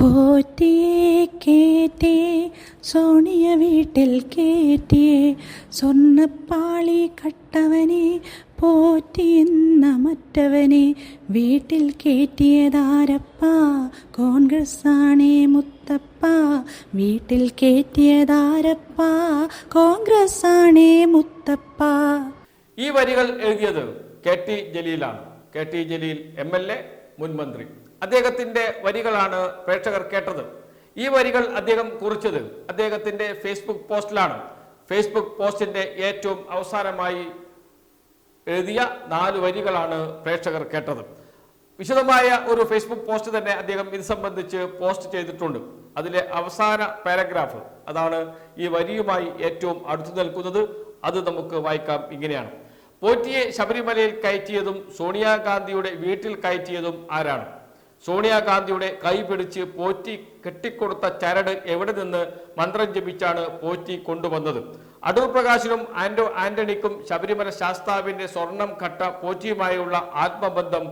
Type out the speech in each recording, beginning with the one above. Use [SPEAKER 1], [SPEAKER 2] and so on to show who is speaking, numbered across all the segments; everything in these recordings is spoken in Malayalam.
[SPEAKER 1] പോറ്റിയെ കേറ്റേ സോണിയ വീട്ടിൽ കേറ്റിയെ സ്വർണപ്പാളി കട്ടവനെ പോറ്റിയെന്ന മറ്റവനെ വീട്ടിൽ കേറ്റിയതാരപ്പ കോൺഗ്രസ് ആണേ മുത്തപ്പ. വീട്ടിൽ കേറ്റിയതാരപ്പ കോൺഗ്രസ് ആണേ മുത്തപ്പ.
[SPEAKER 2] ഈ വരികൾ എഴുതിയത് K T ജലീലാണ്. K T Jaleel M L A മുൻ മന്ത്രി അദ്ദേഹത്തിന്റെ വരികളാണ് പ്രേക്ഷകർ കേട്ടത്. ഈ വരികൾ അദ്ദേഹം കുറിച്ചത് അദ്ദേഹത്തിന്റെ ഫേസ്ബുക്ക് പോസ്റ്റിലാണ്. ഫേസ്ബുക്ക് പോസ്റ്റിന്റെ ഏറ്റവും അവസാനമായി എഴുതിയ നാല് വരികളാണ് പ്രേക്ഷകർ കേട്ടത്. വിശദമായ ഒരു ഫേസ്ബുക്ക് പോസ്റ്റ് തന്നെ അദ്ദേഹം ഇത് സംബന്ധിച്ച് പോസ്റ്റ് ചെയ്തിട്ടുണ്ട്. അതിലെ അവസാന പാരഗ്രാഫ് അതാണ് ഈ വരിയുമായി ഏറ്റവും അടുത്തു നിൽക്കുന്നത്. അത് നമുക്ക് വായിക്കാം. ഇങ്ങനെയാണ്. പോറ്റിയെ ശബരിമലയിൽ കയറ്റിയതും സോണിയാഗാന്ധിയുടെ വീട്ടിൽ കയറ്റിയതും ആരാണ്? സോണിയാഗാന്ധിയുടെ കൈ പിടിച്ച് പോറ്റി കെട്ടിക്കൊടുത്ത ചരട് എവിടെ നിന്ന് മന്ത്രം ജപിച്ചാണ് പോറ്റി കൊണ്ടുവന്നത്? അടൂർ പ്രകാശിനും ആന്റോ ആന്റണിക്കും ശബരിമല ശാസ്താവിന്റെ സ്വർണം കട്ട പോറ്റിയുമായുള്ള ആത്മബന്ധം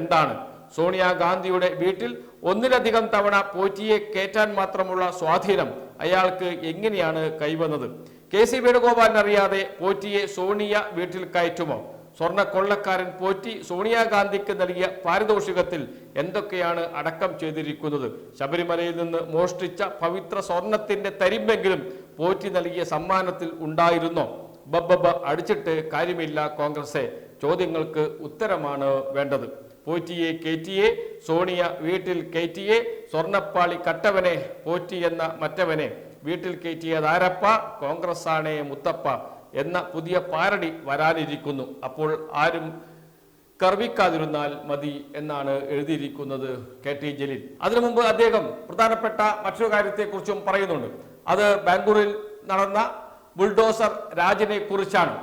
[SPEAKER 2] എന്താണ്? സോണിയാഗാന്ധിയുടെ വീട്ടിൽ ഒന്നിലധികം തവണ പോറ്റിയെ കയറ്റാൻ മാത്രമുള്ള സ്വാധീനം അയാൾക്ക് എങ്ങനെയാണ് കൈവന്നത്? കെ സി വേണുഗോപാലിനറിയാതെ പോറ്റിയെ സോണിയ വീട്ടിൽ കയറ്റുമോ? സ്വർണ കൊള്ളക്കാരൻ പോറ്റി സോണിയാഗാന്ധിക്ക് നൽകിയ പാരിതോഷികത്തിൽ എന്തൊക്കെയാണ് അടക്കം ചെയ്തിരിക്കുന്നത്? ശബരിമലയിൽ നിന്ന് മോഷ്ടിച്ച പവിത്ര സ്വർണത്തിന്റെ തരിമെങ്കിലും പോറ്റി നൽകിയ സമ്മാനത്തിൽ ഉണ്ടായിരുന്നോ? ബബ്ബബ് അടിച്ചിട്ട് കാര്യമില്ല കോൺഗ്രസെ ചോദ്യങ്ങൾക്ക് ഉത്തരമാണ് വേണ്ടത്. പോറ്റിയെ കയറ്റിയെ സോണിയ വീട്ടിൽ കയറ്റിയെ സ്വർണപ്പാളി കട്ടവനെ പോറ്റി എന്ന മറ്റവനെ. വീട്ടിൽ കയറ്റിയതാരപ്പ കോൺഗ്രസ് ആണേ മുത്തപ്പ എന്ന പുതിയ പാരടി വരാനിരിക്കുന്നു. അപ്പോൾ ആരും കർവിക്കാതിരുന്നാൽ മതി എന്നാണ് എഴുതിയിരിക്കുന്നത് കെ ടി ജലീൽ. അതിനു മുമ്പ് അദ്ദേഹം പ്രധാനപ്പെട്ട മറ്റൊരു കാര്യത്തെക്കുറിച്ചും പറയുന്നുണ്ട്. അത് ബാംഗ്ലൂരിൽ നടന്ന ബുൾഡോസർ രാജിനെ കുറിച്ചാണ്.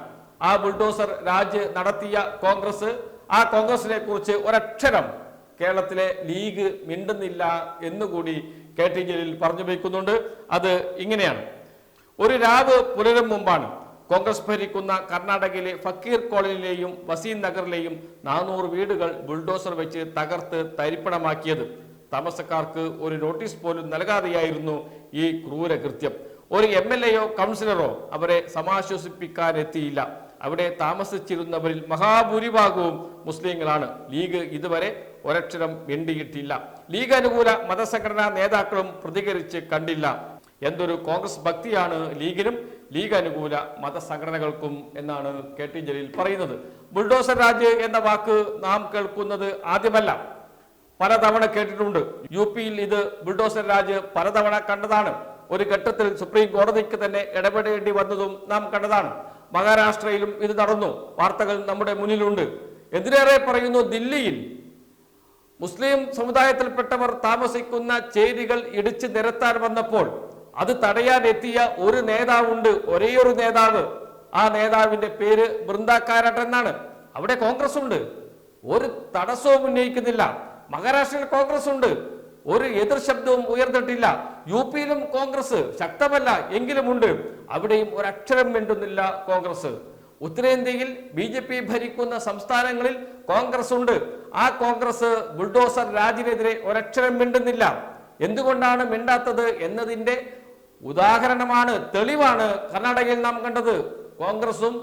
[SPEAKER 2] ആ ബുൾഡോസർ രാജ് നടത്തിയ കോൺഗ്രസ് ആ കോൺഗ്രസിനെ കുറിച്ച് ഒരക്ഷരം കേരളത്തിലെ ലീഗ് മിണ്ടുന്നില്ല എന്നുകൂടി കെ ടി ജലീൽ പറഞ്ഞു വയ്ക്കുന്നുണ്ട് അത് ഇങ്ങനെയാണ്. ഒരു രാവ് പുലരും മുമ്പാണ്. കോൺഗ്രസ് ഭരിക്കുന്ന കർണാടകയിലെ ഫക്കീർ കോളനിയിലെയും വസീം നഗറിലെയും നാനൂറ് വീടുകൾ ബുൾഡോസർ വെച്ച് തകർത്ത് തരിപ്പണമാക്കിയത്. താമസക്കാർക്ക് ഒരു നോട്ടീസ് പോലും നൽകാതെയായിരുന്നു ഈ ക്രൂരകൃത്യം. ഒരു എം എൽ എയോ കൗൺസിലറോ അവരെ സമാശ്വസിപ്പിക്കാൻ എത്തിയില്ല അവിടെ താമസിച്ചിരുന്നവരിൽ മഹാഭൂരിഭാഗവും മുസ്ലിങ്ങളാണ്. ലീഗ് ഇതുവരെ ഒരക്ഷരം മിണ്ടിയിട്ടില്ല. ലീഗ് അനുകൂല മതസംഘടനാ നേതാക്കളും പ്രതികരിച്ച് കണ്ടില്ല. എന്തൊരു കോൺഗ്രസ് ഭക്തിയാണ് ലീഗിനും ലീഗ് അനുകൂല മതസംഘടനകൾക്കും എന്നാണ് കെ ടി ജലീൽ പറയുന്നത്. ബുൾഡോസർ രാജ് എന്ന വാക്ക് നാം കേൾക്കുന്നത് ആദ്യമല്ല. പലതവണ കേട്ടിട്ടുണ്ട്. യു പിയിൽ ഇത് ബുൾഡോസർ രാജ് പലതവണ കണ്ടതാണ്. ഒരു ഘട്ടത്തിൽ സുപ്രീം കോടതിക്ക് തന്നെ ഇടപെടേണ്ടി വന്നതും നാം കണ്ടതാണ്. മഹാരാഷ്ട്രയിലും ഇത് നടന്നു. വാർത്തകൾ നമ്മുടെ മുന്നിലുണ്ട്. എന്തിനേറെ പറയുന്നു ദില്ലിയിൽ? മുസ്ലിം സമുദായത്തിൽപ്പെട്ടവർ താമസിക്കുന്ന ചേരികൾ ഇടിച്ചു നിരത്താൻ വന്നപ്പോൾ അത് തടയാൻ എത്തിയ ഒരു നേതാവുണ്ട് ഒരേയൊരു നേതാവ്. ആ നേതാവിന്റെ പേര് ബൃന്ദാക്കാരട്ട് എന്നാണ് അവിടെ കോൺഗ്രസ് ഉണ്ട് ഒരു തടസ്സവും ഉന്നയിക്കുന്നില്ല. മഹാരാഷ്ട്രയിൽ കോൺഗ്രസ് ഉണ്ട് ഒരു എതിർ ശബ്ദവും ഉയർന്നിട്ടില്ല. യു പിയിലും കോൺഗ്രസ് ശക്തമല്ല എങ്കിലും ഉണ്ട് അവിടെയും ഒരക്ഷരം മിണ്ടുന്നില്ല കോൺഗ്രസ്. ഉത്തരേന്ത്യയിൽ ബി ജെ പി ഭരിക്കുന്ന സംസ്ഥാനങ്ങളിൽ കോൺഗ്രസ് ഉണ്ട് ആ കോൺഗ്രസ് ബുൾഡോസർ രാജിനെതിരെ ഒരക്ഷരം മിണ്ടുന്നില്ല. എന്തുകൊണ്ടാണ് മിണ്ടാത്തത് എന്നതിന്റെ ഉദാഹരണമാണ് തെളിവാണ് കർണാടകയിൽ നാം കണ്ടത്. കോൺഗ്രസും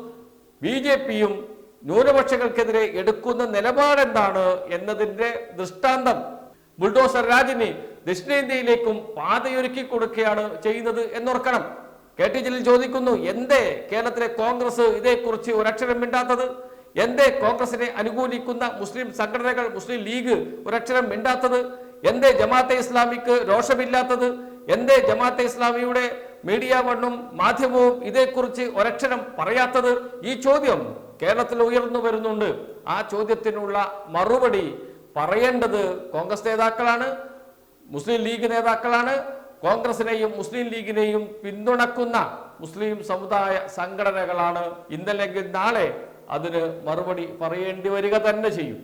[SPEAKER 2] ബി ജെ പിയും ന്യൂനപക്ഷങ്ങൾക്കെതിരെ എടുക്കുന്ന നിലപാടെന്താണ് എന്നതിന്റെ ദൃഷ്ടാന്തം. ബുൾഡോസർ രാജിനെ ദക്ഷിണേന്ത്യയിലേക്കും പാതയൊരുക്കി കൊടുക്കുകയാണ് ചെയ്യുന്നത് എന്നോർക്കണം. കെ ടി ജലീൽ ചോദിക്കുന്നു എന്തേ കേരളത്തിലെ കോൺഗ്രസ് ഇതേക്കുറിച്ച് ഒരക്ഷരം മിണ്ടാത്തത്? എന്തേ കോൺഗ്രസിനെ അനുകൂലിക്കുന്ന മുസ്ലിം സംഘടനകൾ മുസ്ലിം ലീഗ് ഒരക്ഷരം മിണ്ടാത്തത്? എന്തേ ജമാഅത്തെ ഇസ്ലാമിക്ക് രോഷമില്ലാത്തത്? എന്തേ ജമാഅത്തെ ഇസ്ലാമിയുടെ മീഡിയ വണ്ണും മാധ്യമവും ഇതേക്കുറിച്ച് ഒരക്ഷരം പറയാത്തത്? ഈ ചോദ്യം കേരളത്തിൽ ഉയർന്നു വരുന്നുണ്ട്. ആ ചോദ്യത്തിനുള്ള മറുപടി പറയേണ്ടത് കോൺഗ്രസ് നേതാക്കളാണ് മുസ്ലിം ലീഗ് നേതാക്കളാണ്. കോൺഗ്രസിനെയും മുസ്ലിം ലീഗിനെയും പിന്തുണക്കുന്ന മുസ്ലിം സമുദായ സംഘടനകളാണ്. ഇന്നല്ലെങ്കിൽ നാളെ അതിന് മറുപടി പറയേണ്ടി വരിക തന്നെ ചെയ്യും.